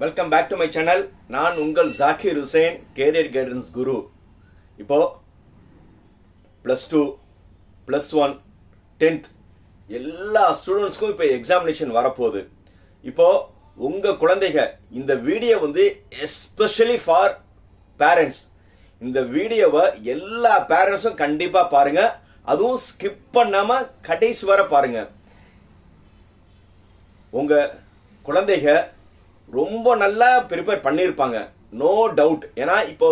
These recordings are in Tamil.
Welcome back to my channel நான் உங்கள் ஜாக்கிர் ஹுசேன் கேரியர் கைடன்ஸ் குரு இப்போ plus two plus one tenth எல்லா ஸ்டூடெண்ட்ஸ்க்கும் இப்போ எக்ஸாமினேஷன் வரப்போகுது. இப்போ உங்கள் குழந்தைங்க இந்த வீடியோ வந்து எஸ்பெஷலி ஃபார் பேரண்ட்ஸ் இந்த வீடியோவை எல்லா பேரண்ட்ஸும் கண்டிப்பாக பாருங்க. அதுவும் ஸ்கிப் பண்ணாமல் கடைசி வர பாருங்க. உங்கள் குழந்தைங்க ரொம்ப நல்லா ப்ரிப்பேர் பண்ணியிருப்பாங்க நோ டவுட் ஏன்னா இப்போ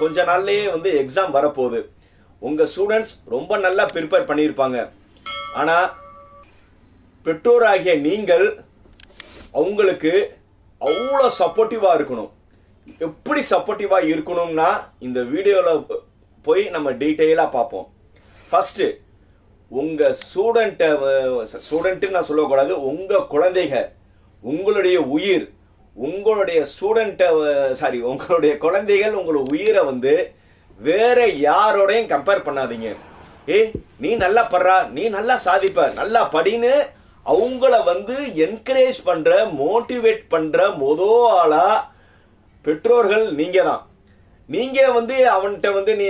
கொஞ்ச நாள்லேயே வந்து எக்ஸாம் வரப்போகுது. உங்கள் ஸ்டூடெண்ட்ஸ் ரொம்ப நல்லா ப்ரிப்பேர் பண்ணியிருப்பாங்க ஆனால் பெற்றோராகிய நீங்கள் அவங்களுக்கு அவ்வளோ சப்போர்ட்டிவாக இருக்கணும். எப்படி சப்போர்ட்டிவாக இருக்கணும்னா இந்த வீடியோவில் போய் நம்ம டீட்டெயிலாக பார்ப்போம். ஃபஸ்ட்டு உங்கள் ஸ்டூடெண்ட்டை ஸ்டூடெண்ட்டுன்னு நான் சொல்லக்கூடாது உங்கள் குழந்தைங்க உங்களுடைய உயிர் உங்களுடைய ஸ்டூடெண்ட்டை சாரி உங்களுடைய குழந்தைகள் உங்களோட உயிரை வந்து வேற யாரோடையும் கம்பேர் பண்ணாதீங்க. ஏ நீ நல்லா படுறா நீ நல்லா சாதிப்ப நல்லா படின்னு அவங்கள வந்து என்கரேஜ் பண்ற மோட்டிவேட் பண்ற மொதோ ஆளா பெற்றோர்கள் நீங்க தான் நீங்க வந்து அவன்கிட்ட வந்து நீ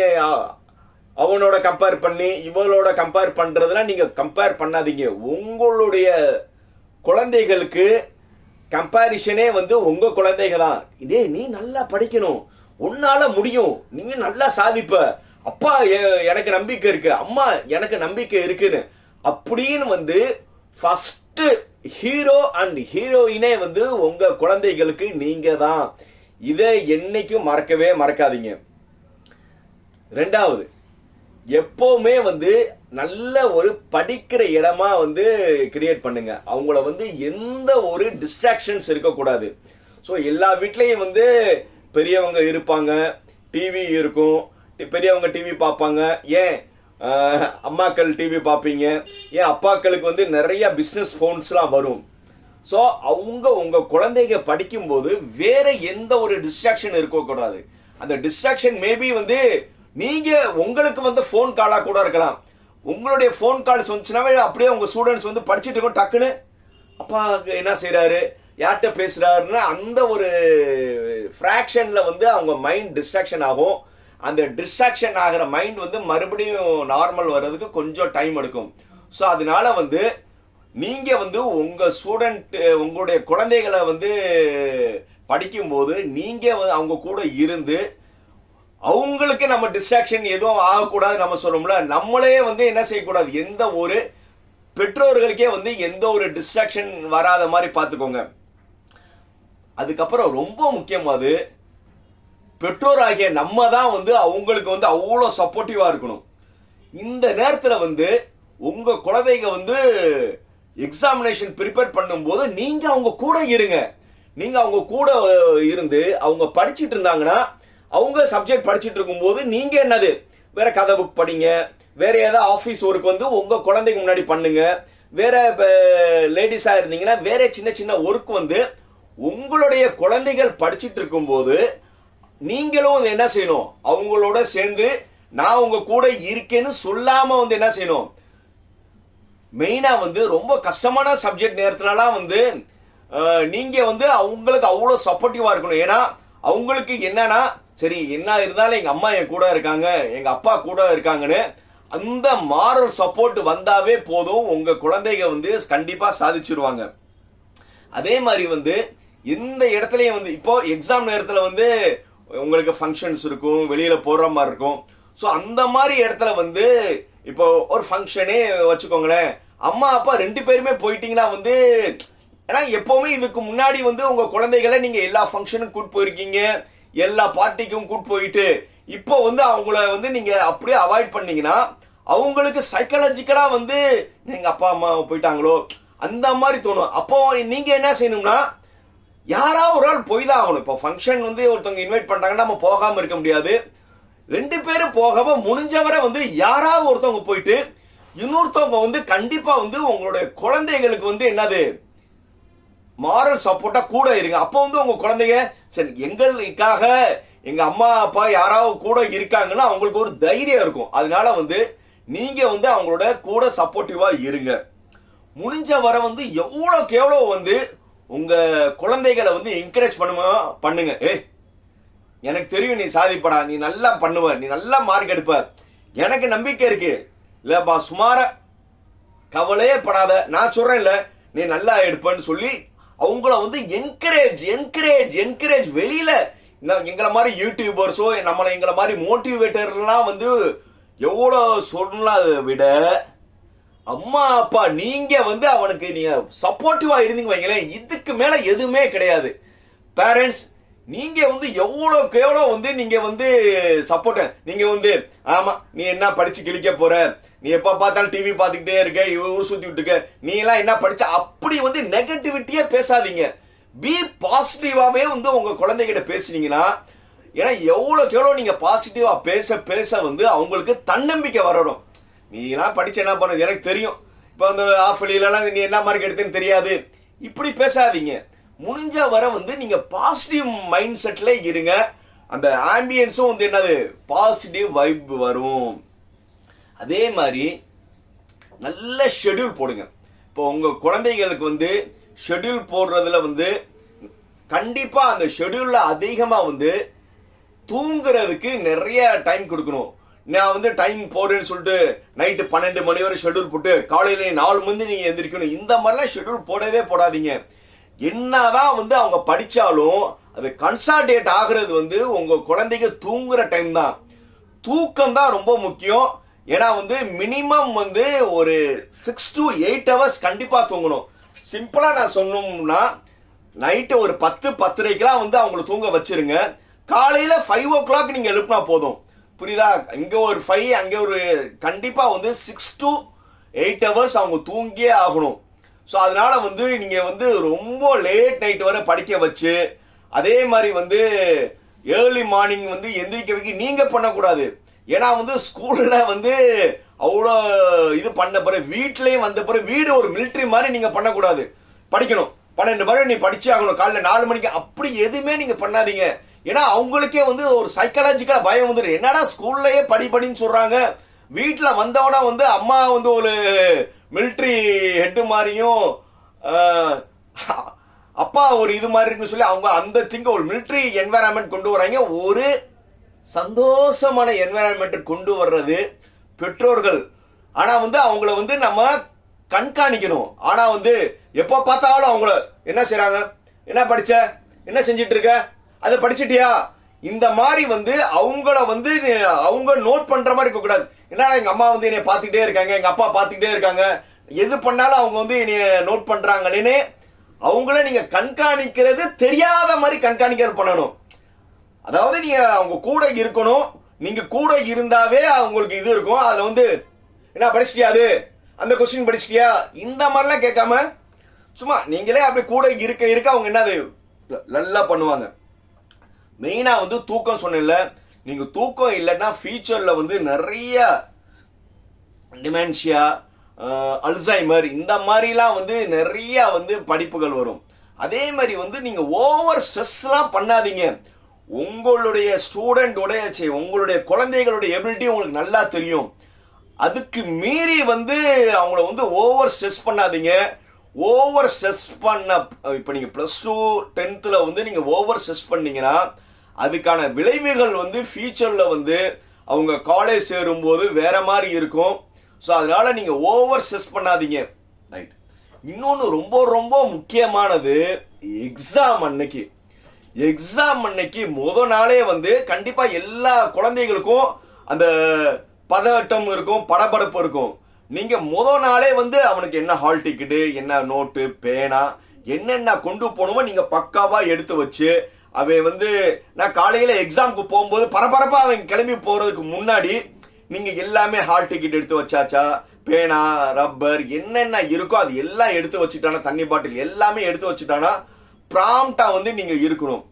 அவனோட கம்பேர் பண்ணி இவளோட கம்பேர் பண்றதுலாம் நீங்க கம்பேர் பண்ணாதீங்க. உங்களுடைய குழந்தைகளுக்கு கம்பாரிஷனே வந்து உங்க குழந்தைங்க தான் இதே நீ நல்லா படிக்கணும். உன்னால முடியும். நீ நல்லா சாதிப்ப. அப்பா எ- எனக்கு நம்பிக்கை இருக்கு. அம்மா எனக்கு நம்பிக்கை இருக்குன்னு. அப்படின்னு வந்து ஃபர்ஸ்ட் ஹீரோ அண்ட் ஹீரோயினே வந்து உங்க குழந்தைகளுக்கு நீங்க தான் இதை என்னைக்கும் மறக்கவே மறக்காதீங்க. ரெண்டாவது எப்போவுமே வந்து நல்ல ஒரு படிக்கிற இடமா வந்து கிரியேட் பண்ணுங்க. அவங்கள வந்து எந்த ஒரு டிஸ்ட்ராக்ஷன்ஸ் இருக்கக்கூடாது. ஸோ எல்லா வீட்லேயும் வந்து பெரியவங்க இருப்பாங்க. டிவி இருக்கும். பெரியவங்க டிவி பார்ப்பாங்க. ஏன்? அம்மாக்கள் டிவி பார்ப்பீங்க. ஏன்? அப்பாக்களுக்கு வந்து நிறைய பிஸ்னஸ் ஃபோன்ஸ்லாம் வரும். ஸோ அவங்க உங்கள் குழந்தைங்க படிக்கும்போது வேற எந்த ஒரு டிஸ்ட்ராக்ஷன் இருக்கக்கூடாது. அந்த டிஸ்ட்ராக்ஷன் மேபி வந்து நீங்கள் உங்களுக்கு வந்து ஃபோன் காலாக கூட இருக்கலாம். உங்களுடைய ஃபோன் கால்ஸ் வந்துச்சுனாவே அப்படியே உங்கள் ஸ்டூடெண்ட்ஸ் வந்து படிச்சுட்டு இருக்கோம் டக்குன்னு. அப்பா என்ன செய்கிறாரு யார்கிட்ட பேசுகிறாருன்னா அந்த ஒரு ஃப்ராக்ஷனில் வந்து அவங்க மைண்ட் டிஸ்ட்ராக்ஷன் ஆகும். அந்த டிஸ்ட்ராக்ஷன் ஆகிற மைண்ட் வந்து மறுபடியும் நார்மல் வர்றதுக்கு கொஞ்சம் டைம் எடுக்கும். ஸோ அதனால வந்து நீங்கள் வந்து உங்கள் ஸ்டூடெண்ட் உங்களுடைய குழந்தைகளை வந்து படிக்கும்போது நீங்கள் அவங்க கூட இருந்து அவங்களுக்கு நம்ம டிஸ்ட்ராக்ஷன் எதுவும் ஆகக்கூடாது நம்ம சொல்றோம்ல நம்மளே வந்து என்ன செய்யக்கூடாது? எந்த ஒரு பெற்றோர்களுக்கே வந்து எந்த ஒரு டிஸ்ட்ராக்ஷன் வராத மாதிரி பார்த்துக்கோங்க. அதுக்கப்புறம் ரொம்ப முக்கியமானது பெற்றோராகிய நம்ம தான் வந்து அவங்களுக்கு வந்து அவ்வளோ சப்போர்ட்டிவாக இருக்கணும். இந்த நேரத்தில் வந்து உங்கள் குழந்தைங்க வந்து எக்ஸாமினேஷன் ப்ரிப்பேர் பண்ணும்போது நீங்கள் அவங்க கூட இருங்க. நீங்கள் அவங்க கூட இருந்து அவங்க படிச்சுட்டு இருந்தாங்கன்னா அவங்க சப்ஜெக்ட் படிச்சுட்டு இருக்கும்போது நீங்கள் என்னது? வேற கதை புக் படிங்க. வேற ஏதாவது ஆஃபீஸ் ஒர்க் வந்து உங்கள் குழந்தைங்க முன்னாடி பண்ணுங்க. வேற லேடிஸாக இருந்தீங்கன்னா வேற சின்ன சின்ன ஒர்க் வந்து உங்களுடைய குழந்தைகள் படிச்சுட்டு இருக்கும்போது நீங்களும் வந்து என்ன செய்யணும்? அவங்களோட சேர்ந்து நான் உங்க கூட இருக்கேன்னு சொல்லாம வந்து என்ன செய்யணும்? மெயினா வந்து ரொம்ப கஷ்டமான சப்ஜெக்ட் நேரத்துலலாம் வந்து நீங்க வந்து அவங்களுக்கு அவ்வளோ சப்போர்ட்டிவா இருக்கணும். ஏன்னா அவங்களுக்கு என்னன்னா சரி என்ன இருந்தாலும் எங்க அம்மா என் கூட இருக்காங்க எங்க அப்பா கூட இருக்காங்கன்னு அந்த மாரல் சப்போர்ட் வந்தாவே போதும். உங்க குழந்தைங்க வந்து கண்டிப்பா சாதிச்சிருவாங்க. அதே மாதிரி வந்து எந்த இடத்துலையும் வந்து இப்போ எக்ஸாம் நேரத்தில் வந்து உங்களுக்கு ஃபங்க்ஷன்ஸ் இருக்கும் வெளியில் போடுற மாதிரி இருக்கும். ஸோ அந்த மாதிரி இடத்துல வந்து இப்போ ஒரு ஃபங்க்ஷனே வச்சுக்கோங்களேன். அம்மா அப்பா ரெண்டு பேருமே போயிட்டீங்கன்னா வந்து ஏன்னா எப்போவுமே இதுக்கு முன்னாடி வந்து உங்கள் குழந்தைகளை நீங்கள் எல்லா ஃபங்க்ஷனுக்கும் கூட்டு போயிருக்கீங்க. எல்லா பார்ட்டிக்கும் கூட்டு போயிட்டு இப்போ வந்து அவங்கள வந்து நீங்க அப்படியே அவாய்ட் பண்ணீங்கன்னா அவங்களுக்கு சைக்காலஜிக்கலா வந்து எங்க அப்பா அம்மா போயிட்டாங்களோ அந்த மாதிரி தோணும். அப்போ நீங்க என்ன செய்யணும்னா யாராவது ஒரு ஆள் போய் தான் ஆகணும். இப்போ ஃபங்க்ஷன் வந்து ஒருத்தவங்க இன்வைட் பண்றாங்கன்னா நம்ம போகாம இருக்க முடியாது. ரெண்டு பேரும் போகாம முடிஞ்சவரை வந்து யாராவது ஒருத்தவங்க போயிட்டு இன்னொருத்தவங்க வந்து கண்டிப்பா வந்து உங்களுடைய குழந்தைகளுக்கு வந்து என்னது மாரல் சப்போர்ட்டா கூட இருங்க. அப்போ வந்து உங்க குழந்தைங்க சரி எங்களுக்காக எங்க அம்மா அப்பா யாராவது கூட இருக்காங்கன்னா அவங்களுக்கு ஒரு தைரியம் இருக்கும். அதனால வந்து நீங்க வந்து அவங்களோட கூட சப்போர்ட்டிவா இருங்க. முடிஞ்ச வரை வந்து எவ்வளோக்கு எவ்வளோ வந்து உங்க குழந்தைகளை வந்து என்கரேஜ் பண்ணுமா பண்ணுங்க. ஏ எனக்கு தெரியும் நீ சாதிப்படா நீ நல்லா பண்ணுவ நீ நல்லா மார்க் எடுப்ப. எனக்கு நம்பிக்கை இருக்கு. இல்லப்பா சுமார கவலையே படாத. நான் சொல்றேன் இல்ல நீ நல்லா எடுப்பேன்னு சொல்லி அவங்கள வந்து என்கரேஜ் என்கரேஜ் என்கரேஜ் வெளியில. இந்த எங்களை மாதிரி யூடியூபர்ஸோ நம்மளை எங்களை மாதிரி மோட்டிவேட்டர்லாம் வந்து எவ்வளோ சொன்னதை விட அம்மா அப்பா நீங்க வந்து அவனுக்கு நீங்க சப்போர்ட்டிவா இருந்தீங்க வைங்களேன் இதுக்கு மேல எதுவுமே கிடையாது. பேரண்ட்ஸ் நீங்க வந்து எவ்வளோக்கு எவ்வளோ வந்து நீங்க வந்து சப்போர்ட் நீங்க வந்து ஆமா நீ என்ன படிச்சு கிழிக்க போற? நீ எப்ப பார்த்தாலும் டிவி பார்த்துக்கிட்டே இருக்க இவ ஊர் சுத்தி விட்டு இருக்க நீ எல்லாம் என்ன படிச்ச? அப்படி வந்து நெகட்டிவிட்டியே பேசாதீங்க. பி பாசிட்டிவாவே வந்து உங்க குழந்தைகிட்ட பேசுனீங்கன்னா ஏன்னா எவ்வளோக்கு எவ்வளோ நீங்க பாசிட்டிவா பேச பேச வந்து அவங்களுக்கு தன்னம்பிக்கை வரணும். நீ எல்லாம் படிச்சு என்ன பண்ணது எனக்கு தெரியும். இப்போ அந்த ஆஃப் நீ என்ன மார்க் எடுத்தேன்னு தெரியாது. இப்படி பேசாதீங்க. முடிஞ்ச வர வந்து நீங்க பாசிட்டிவ் மைண்ட் செட்ல இருங்க. அந்த ஆம்பியன்ஸும் வந்து என்னது? பாசிட்டிவ் வைப் வரும். அதே மாதிரி நல்ல ஷெட்யூல் போடுங்க. இப்போ உங்க குழந்தைகளுக்கு வந்து ஷெட்யூல் போடுறதுல வந்து கண்டிப்பா அந்த ஷெடியூல்ல அதிகமா வந்து தூங்குறதுக்கு நிறைய டைம் கொடுக்கணும். நான் வந்து டைம் போடுறேன்னு சொல்லிட்டு நைட்டு பன்னெண்டு மணி வரை ஷெட்யூல் போட்டு காலையில நாலு மணி நீங்க எந்திரிக்கணும். இந்த மாதிரிலாம் ஷெட்யூல் போடவே போடாதீங்க. என்னதான் வந்து அவங்க படிச்சாலும் அது கன்சால்டேட் ஆகுறது வந்து உங்க குழந்தைங்க தூங்குற டைம் தான். தூக்கம் தான் ரொம்ப முக்கியம். ஏன்னா வந்து மினிமம் வந்து ஒரு சிக்ஸ் டு எயிட் ஹவர்ஸ் கண்டிப்பா தூங்கணும். சிம்பிளா நான் சொன்னோம்னா நைட்டு ஒரு பத்து பத்தரைக்கெல்லாம் வந்து அவங்கள தூங்க வச்சிருங்க. காலையில ஃபைவ் ஓ கிளாக் நீங்க எழுப்பினா போதும். புரியுதா? இங்க ஒரு ஃபைவ் அங்க ஒரு கண்டிப்பா வந்து சிக்ஸ் டு எயிட் ஹவர்ஸ் அவங்க தூங்கியே ஆகணும். ஸோ அதனால வந்து நீங்கள் வந்து ரொம்ப லேட் நைட் வரை படிக்க வச்சு அதே மாதிரி வந்து ஏர்லி மார்னிங் வந்து எந்திரிக்க வைக்க நீங்கள் பண்ணக்கூடாது. ஏன்னா வந்து ஸ்கூலில் வந்து அவ்வளோ இது பண்ண பிறகு வீட்லேயும் வந்த பிறகு வீடு ஒரு மிலிட்ரி மாதிரி நீங்கள் பண்ணக்கூடாது. படிக்கணும். பன்னெண்டு மணி நீ படிச்சே ஆகணும். காலைல நாலு மணிக்கு அப்படி எதுவுமே நீங்கள் பண்ணாதீங்க. ஏன்னா அவங்களுக்கே வந்து ஒரு சைக்காலஜிக்கலாக பயம் வந்துடும் என்னடா ஸ்கூல்லையே படி படின்னு சொல்கிறாங்க வீட்டில் வந்தவனா வந்து அம்மா வந்து ஒரு மிலிட்ரி ஹெட்டு மாதிரியும் அப்பா ஒரு இது மாதிரி இருக்குன்னு சொல்லி அவங்க அந்த திங்க ஒரு மிலிட்ரி என்வரான்மெண்ட் கொண்டு வராங்க ஒரு சந்தோஷமான என்வரான்மெண்ட் கொண்டு வர்றது பெற்றோர்கள். ஆனால் வந்து அவங்கள வந்து நம்ம கண்காணிக்கணும். ஆனால் வந்து எப்போ பார்த்தாலும் அவங்கள என்ன செய்கிறாங்க என்ன படித்த என்ன செஞ்சிட்டு இருக்க? அதை படிச்சிட்டியா? இந்த மாதிரி வந்து அவங்கள வந்து அவங்க நோட் பண்ற மாதிரி இருக்க கூடாது. ஏன்னா எங்க அம்மா வந்து என்னைய பார்த்துக்கிட்டே இருக்காங்க எங்க அப்பா பார்த்துக்கிட்டே இருக்காங்க. எது பண்ணாலும் அவங்க வந்து என்னைய நோட் பண்றாங்களேன்னு அவங்கள நீங்க கண்காணிக்கிறது தெரியாத மாதிரி கண்காணிக்கிறது பண்ணணும். அதாவது நீங்க அவங்க கூட இருக்கணும். நீங்க கூட இருந்தாவே அவங்களுக்கு இது இருக்கும். அதுல வந்து என்ன படிச்சிட்டியா அது? அந்த கொஸ்டின் படிச்சிட்டியா? இந்த மாதிரிலாம் கேட்காம சும்மா நீங்களே அப்படி கூட இருக்க இருக்க அவங்க என்னது நல்லா பண்ணுவாங்க. மெயினாக வந்து தூக்கம் சொன்னேன்ல. நீங்கள் தூக்கம் இல்லைன்னா ஃபியூச்சரில் வந்து நிறைய டிமென்ஷியா அல்சைமர் இந்த மாதிரிலாம் வந்து நிறைய வந்து படிப்புகள் வரும். அதே மாதிரி வந்து நீங்கள் ஓவர் ஸ்ட்ரெஸ்லாம் பண்ணாதீங்க. உங்களுடைய ஸ்டூடெண்டோடைய சரி, உங்களுடைய குழந்தைகளுடைய எபிலிட்டி உங்களுக்கு நல்லா தெரியும். அதுக்கு மீறி வந்து அவங்கள வந்து ஓவர் ஸ்ட்ரெஸ் பண்ணாதீங்க. ஓவர் ஸ்ட்ரெஸ் பண்ண இப்போ நீங்கள் ப்ளஸ் டூ டென்த்தில் வந்து நீங்கள் ஓவர் ஸ்ட்ரெஸ் பண்ணீங்கன்னா அதுக்கான விளைவுகள் வந்து ஃபியூச்சரில் வந்து அவங்க காலேஜ் சேரும்போது வேற மாதிரி இருக்கும். ஸோ அதனால நீங்கள் ஓவர் ஸ்ட்ரெஸ் பண்ணாதீங்க. ரைட் இன்னொன்று ரொம்ப ரொம்ப முக்கியமானது எக்ஸாம் அன்னைக்கு. எக்ஸாம் அன்னைக்கு முத நாளே வந்து கண்டிப்பாக எல்லா குழந்தைகளுக்கும் அந்த பதட்டம் இருக்கும் படபடப்பு இருக்கும். நீங்கள் முத நாளே வந்து அவனுக்கு என்ன ஹால் டிக்கெட்டு என்ன நோட்டு பேனா என்னென்ன கொண்டு போகணுமோ நீங்கள் பக்காவாக எடுத்து வச்சு அவன் வந்து நான் காலையில் எக்ஸாமுக்கு போகும்போது பரபரப்பாக அவன் கிளம்பி போகிறதுக்கு முன்னாடி நீங்கள் எல்லாமே ஹால் டிக்கெட் எடுத்து வச்சாச்சா? பேனா ரப்பர் என்னென்ன இருக்கோ அது எல்லாம் எடுத்து வச்சுட்டானா தண்ணி பாட்டில் எல்லாமே எடுத்து வச்சுட்டானா ப்ராம்ட்டாக வந்து நீங்கள் இருக்கணும்.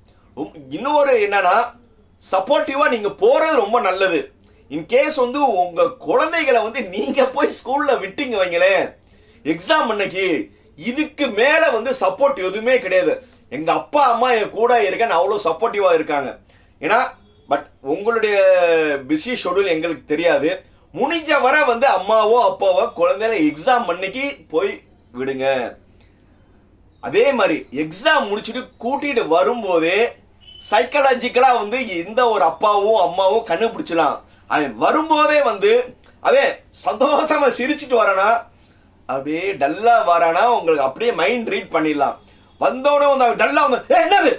இன்னொரு என்னன்னா சப்போர்ட்டிவாக நீங்கள் போகிறது ரொம்ப நல்லது. இன்கேஸ் வந்து உங்கள் குழந்தைகளை வந்து நீங்கள் போய் ஸ்கூலில் விட்டீங்க வைங்களேன். எக்ஸாம் அன்னைக்கு இதுக்கு மேலே வந்து சப்போர்ட் எதுவுமே கிடையாது. எங்க அப்பா அம்மா என் கூட இருக்கேன்னு அவ்வளோ சப்போர்ட்டிவா இருக்காங்க. ஏன்னா பட் உங்களுடைய பிஸி ஷெடியூல் எங்களுக்கு தெரியாது. முடிஞ்ச வரை வந்து அம்மாவோ அப்பாவோ குழந்தையில எக்ஸாம் அன்னைக்கு போய் விடுங்க. அதே மாதிரி எக்ஸாம் முடிச்சுட்டு கூட்டிட்டு வரும்போதே சைக்கலாஜிக்கலா வந்து எந்த ஒரு அப்பாவும் அம்மாவும் கண்டுபிடிச்சலாம் அவன் வரும்போதே வந்து அவன் சந்தோஷமா சிரிச்சிட்டு வரானா அப்படியே டல்லா வரானா உங்களுக்கு அப்படியே மைண்ட் ரீட் பண்ணிடலாம். வந்தவனே வந்து டல்லா வந்து என்னது?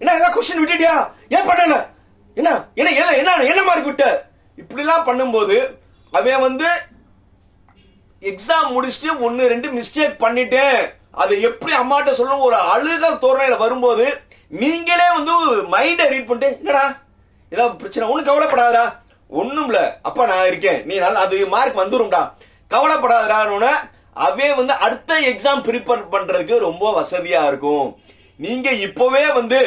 என்ன ஏதாவது கொஸ்டின் விட்டுட்டியா? ஏன் பண்ணல? என்ன என்ன என்ன என்ன என்ன மார்க் விட்ட? இப்படிலாம் பண்ணும்போது அவன் வந்து எக்ஸாம் முடிச்சுட்டு ஒன்று ரெண்டு மிஸ்டேக் பண்ணிட்டேன். அதை எப்படி அம்மாட்ட சொல்லணும்? ஒரு அழுக தோரணையில் வரும்போது நீங்களே வந்து மைண்டை ரீட் பண்ணிட்டு என்னடா? ஏதாவது பிரச்சனை? ஒன்றும் கவலைப்படாதரா ஒன்றும் இல்லை அப்பா நான் இருக்கேன். நீ நல்லா அது மார்க் வந்துரும்டா. கவலைப்படாதரான்னு அவே வந்து அடுத்த எக்ஸாம் ப்ரிப்பேர் பண்றதுக்கு ரொம்ப வசதியா இருக்கும். நீங்க இப்பவே வந்து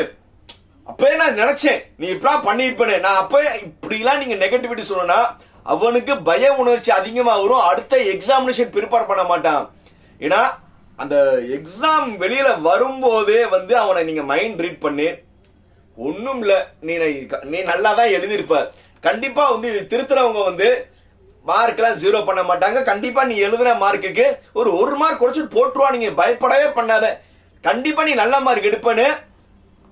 அப்பவே நான் நினைச்சேன் நீ இப்படிலாம் பண்ணிருப்பேனே நான் அப்பவே இப்படிலாம் நீங்க நெகட்டிவிட்டி சொன்னா அவனுக்கு பய உணர்ச்சி அதிகமாக வரும். அடுத்த எக்ஸாமினேஷன் ப்ரிப்பேர் பண்ண மாட்டான். ஏன்னா அந்த எக்ஸாம் வெளியில வரும்போதே வந்து அவனை நீங்க மைண்ட் ரீட் பண்ணி. ஒன்றும் இல்லை நீ நீ நல்லா தான் எழுதியிருப்ப. கண்டிப்பா வந்து திருத்துறவங்க வந்து மார்க்லாம் ஜீரோ பண்ண மாட்டாங்க. கண்டிப்பா நீ எழுதுன மார்க்குக்கு ஒரு ஒரு மார்க் குறைச்சிட்டு போட்டுருவா. நீங்க பயப்படவே பண்ணாத. கண்டிப்பா நீ நல்ல மார்க் எடுப்பேன்னு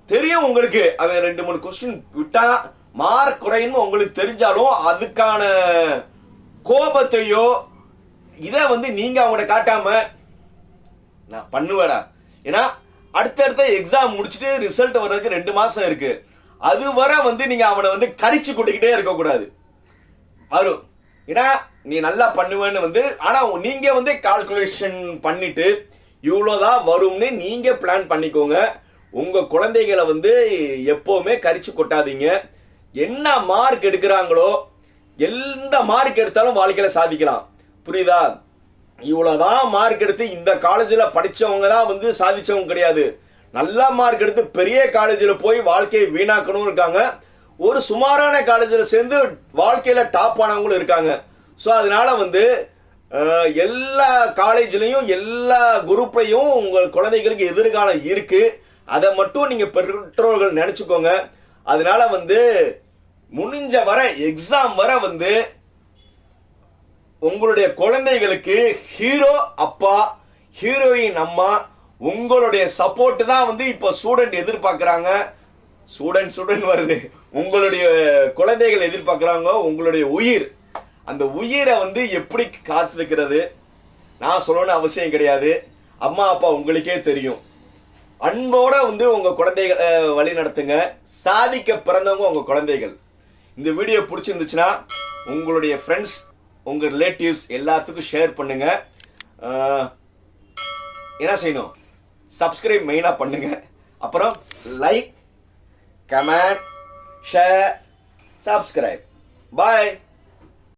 தெரியும் உங்களுக்கு. அவன் ரெண்டு மூணு கொஸ்டின் விட்டா மார்க் குறையும் உங்களுக்கு தெரிஞ்சாலும் அதுக்கான கோபத்தையோ இதை வந்து நீங்க அவங்கள்ட்ட காட்டாம நான் பண்ணுவேடா. ஏன்னா அடுத்தடுத்த எக்ஸாம் முடிச்சுட்டு ரிசல்ட் வர்றதுக்கு ரெண்டு மாசம் இருக்கு. அது வரை வந்து நீங்க அவனை வந்து கரிச்சு கொட்டிக்கிட்டே இருக்க கூடாது வரும் ஏன்னா நீ நல்லா பண்ணுவேன்னு வந்து ஆனா நீங்க வந்து கால்குலேஷன் பண்ணிட்டு இவ்வளோதான் வரும்னு நீங்க பிளான் பண்ணிக்கோங்க. உங்க குழந்தைகளை வந்து எப்பவுமே கரிச்சு கொட்டாதீங்க. என்ன மார்க் எடுக்கிறாங்களோ எந்த மார்க் எடுத்தாலும் வாழ்க்கையில சாதிக்கலாம். புரியுதா? இவ்வளோதான் மார்க் எடுத்து இந்த காலேஜில் படிச்சவங்க தான் வந்து சாதிச்சவங்க கிடையாது. நல்ல மார்க் எடுத்து பெரிய காலேஜில் போய் வாழ்க்கையை வீணாக்கணும் இருக்காங்க. ஒரு சுமாரான காலேஜில் சேர்ந்து வாழ்க்கையில் டாப் ஆனவங்களும் இருக்காங்க. ஸோ அதனால வந்து எல்லா காலேஜ்லையும் எல்லா குரூப்லையும் உங்கள் குழந்தைகளுக்கு எதிர்காலம் இருக்கு. அதை மட்டும் நீங்க பெற்றோர்கள் நினைச்சுக்கோங்க. அதனால வந்து முடிஞ்ச வர எக்ஸாம் வர வந்து உங்களுடைய குழந்தைகளுக்கு ஹீரோ அப்பா ஹீரோயின் அம்மா உங்களுடைய சப்போர்ட் தான் வந்து இப்போ ஸ்டூடெண்ட் எதிர்பார்க்குறாங்க. ஸ்டூடெண்ட் ஸ்டூடெண்ட் வருது. உங்களுடைய குழந்தைகள் எதிர்பார்க்குறாங்க உங்களுடைய உயிர். அந்த உயிரை வந்து எப்படி காத்து வைக்கிறது? நான் சொல்லணும்னு அவசியம் கிடையாது. அம்மா அப்பா உங்களுக்கே தெரியும். அன்போட வந்து உங்க குழந்தைகளை வழி நடத்துங்க. சாதிக்க பிறந்தவங்க உங்க குழந்தைகள். இந்த வீடியோ பிடிச்சிருந்துச்சுன்னா உங்களுடைய ஃப்ரெண்ட்ஸ் உங்க ரிலேட்டிவ்ஸ் எல்லாத்துக்கும் ஷேர் பண்ணுங்க. என்ன செய்யணும்? சப்ஸ்கிரைப் மெயினாக பண்ணுங்க. அப்புறம் like comment share subscribe bye